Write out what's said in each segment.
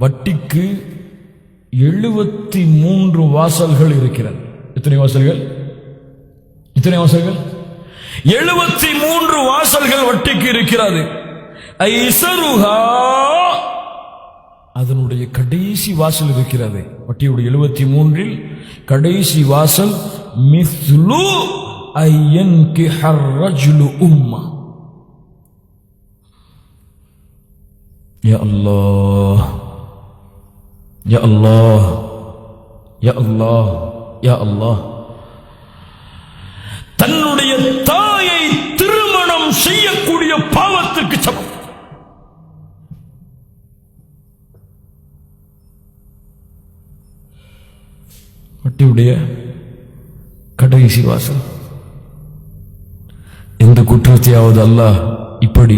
வட்டிக்கு எழுபத்தி மூன்று வாசல்கள் இருக்கிறது. எத்தனை வாசல்கள்? எத்தனை வாசல்கள்? எழுபத்தி மூன்று வாசல்கள் வட்டிக்கு இருக்கிறது. அதனுடைய கடைசி வாசல் இருக்கிறது. வட்டியுடைய எழுபத்தி மூன்றில் கடைசி வாசல் மிஸ்லு ஐயன் கி ஹர்ரஜுலு உம்மா. யா அல்லாஹ். Ya Allah Ya Allah Ya Allah. தன்னுடைய தாயை திருமணம் செய்யக்கூடிய பாவத்துக்கு சமம். வட்டியுடைய கடைசி வாசல். எந்த குற்றத்தையாவது அல்ல இப்படி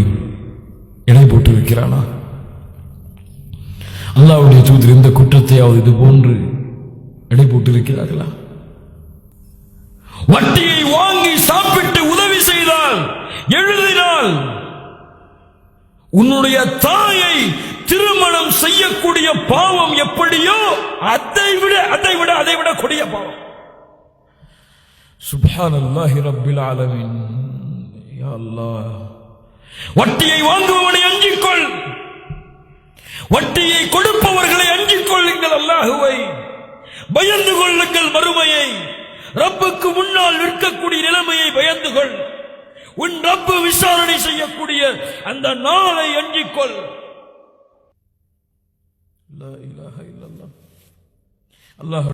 இடை போட்டு வைக்கிறானா அல்லாவுடைய தூதர் குற்றத்தை குற்றத்தையாவது இது போன்று எடை போட்டிருக்கிறார்களா வட்டியை வாங்கி சாப்பிட்டு உதவி செய்தால் எழுதினால் உன்னுடைய தாயை திருமணம் செய்யக்கூடிய பாவம் எப்படியோ அதை விட அதை விட அதை விட கொடிய பாவம். சுபானல்லாஹி ரப்பில் ஆலமின். யா அல்லாஹ். வட்டியை வாங்குபவனை அஞ்சிக்கொள். வட்டி அல்லாஹுவை பயந்து கொள்ளுங்கள் மறுமையை. ரப்புக்கு முன்னால் நிற்கக்கூடிய நிலைமையை பயந்து கொள். உன் ரப்பு விசாரணை செய்யக்கூடிய அந்த நாளை அஞ்சிக்கொள் அல்லாஹ்